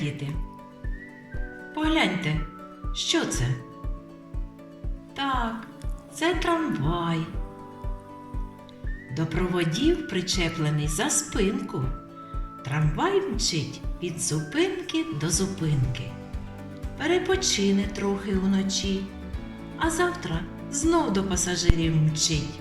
діти? Погляньте, що це? Так, це трамвай. До проводів причеплений за спинку. Трамвай мчить від зупинки до зупинки. Перепочине трохи уночі, а завтра знов до пасажирів мчить.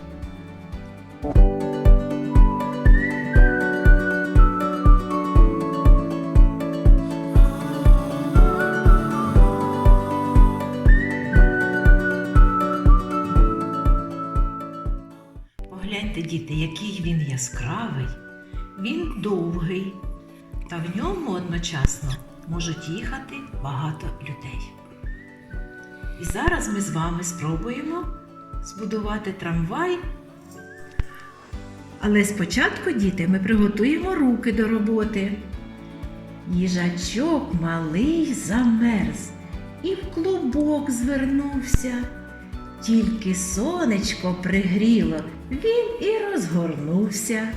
Погляньте, діти, який він яскравий, він довгий, та в ньому одночасно можуть їхати багато людей. І зараз ми з вами спробуємо збудувати трамвай. Але спочатку, діти, ми приготуємо руки до роботи. Їжачок малий замерз і в клубок звернувся. Тільки сонечко пригріло, він і розгорнувся.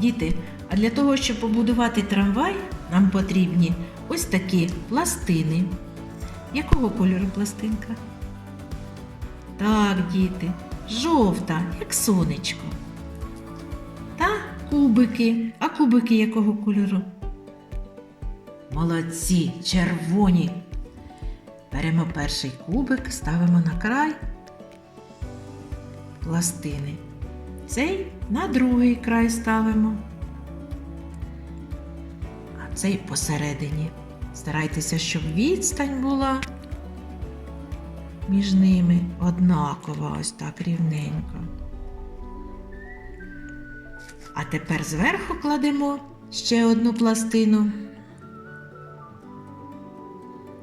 Діти, а для того, щоб побудувати трамвай, нам потрібні ось такі пластини. Якого кольору пластинка? Так, діти, жовта, як сонечко. Та кубики. А кубики якого кольору? Молодці, червоні. Беремо перший кубик, ставимо на край пластини. Цей на другий край ставимо. А цей посередині. Старайтеся, щоб відстань була між ними однакова, ось так рівненько. А тепер зверху кладемо ще одну пластину.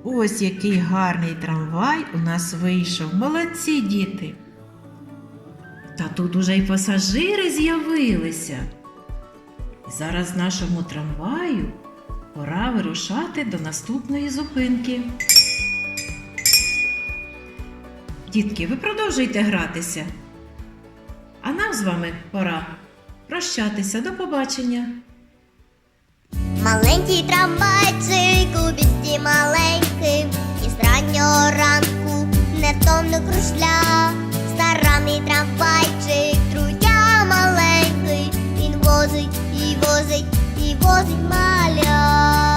Ось який гарний трамвай у нас вийшов. Молодці діти. Та тут уже й пасажири з'явилися. Зараз нашому трамваю пора вирушати до наступної зупинки. Дітки, ви продовжуйте гратися. А нам з вами пора прощатися. До побачення. Маленький трамвайчик у бісті маленький, і з раннього ранку невтомно кружля, Гарний трамвайчик, трудя маленький, він возить і возить, і возить маля.